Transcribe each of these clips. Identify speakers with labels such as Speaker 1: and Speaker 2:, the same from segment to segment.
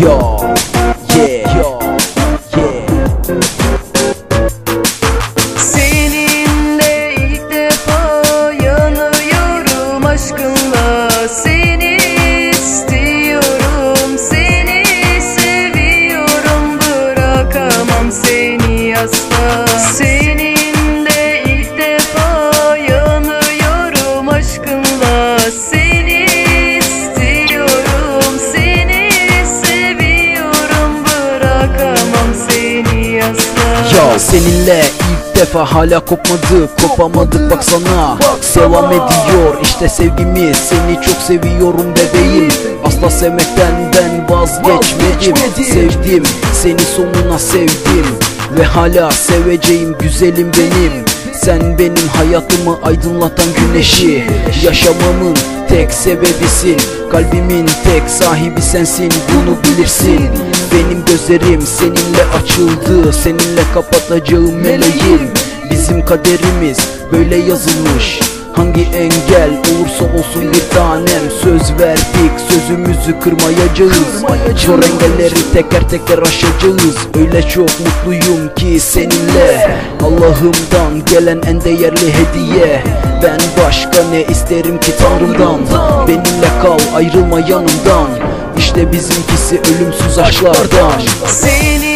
Speaker 1: Yo.
Speaker 2: Ya seninle ilk defa hala kopmadık Kopamadık baksana Devam ediyor işte sevgimiz. Seni çok seviyorum bebeğim. Asla sevmekten ben vazgeçmedim. Sevdim seni sonuna sevdim. Ve hala seveceğim güzelim benim. Sen benim hayatımı aydınlatan güneşi. Yaşamamın tek sebebisin. Kalbimin tek sahibi sensin bunu bilirsin Benim gözlerim seninle açıldı Seninle kapatacağım meleğim. Bizim kaderimiz böyle yazılmış. Hangi engel olursa olsun bir tanem. Söz verdik sözümüzü kırmayacağız. Zor engelleri teker teker aşacağız. Öyle çok mutluyum ki seninle. Allah'ımdan gelen en değerli hediye. Ben başka ne isterim ki Tanrımdan. Benimle kal ayrılma yanımdan İşte bizimkisi ölümsüz aşklardan.
Speaker 1: Seninle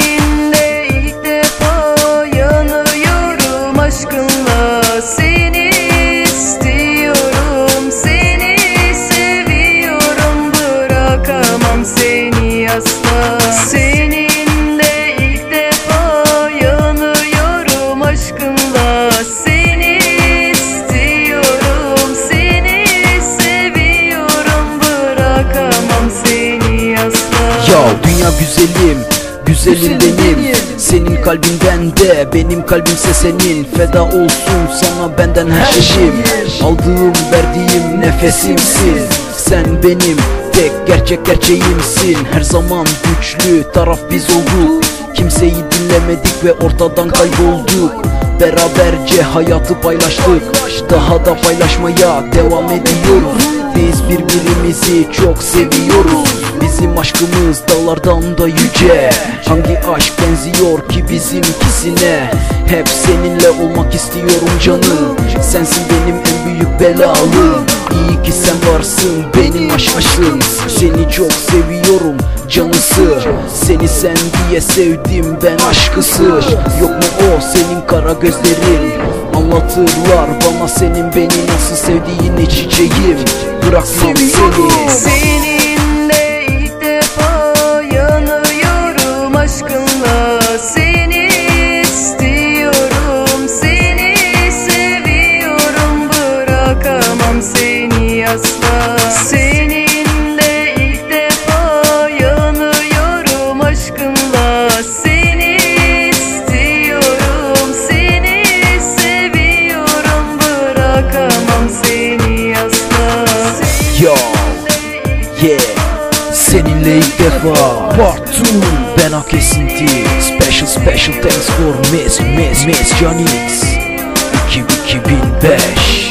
Speaker 2: Ya dünya güzelim Güzelim benim. Senin kalbinden de benim kalbimse senin. Feda olsun sana benden her şeyim. Aldığım verdiğim nefesimsin. Sen benim tek gerçek gerçeğimsin. Her zaman güçlü taraf biz olduk. Kimseyi dinlemedik ve ortadan kaybolduk Beraberce hayatı paylaştık. Daha da paylaşmaya devam ediyoruz. Biz birbirimizi çok seviyoruz. Bizim aşkımız dağlardan da yüce. Hangi aşk benziyor ki bizimkisine? Hep seninle olmak istiyorum canım. Sensin benim en büyük belalım. İyi ki sen varsın benim aşkım. Seni çok seviyorum canısı. Seni sen diye sevdim ben aşkısı. Yok mu kara gözlerin Anlatırlar bana senin beni nasıl sevdiğini çiçeğim Bırakmam seni
Speaker 1: Seninle
Speaker 2: Part 2 Ben hak esinti Special special thanks for Miss Miss Miss Janix 2005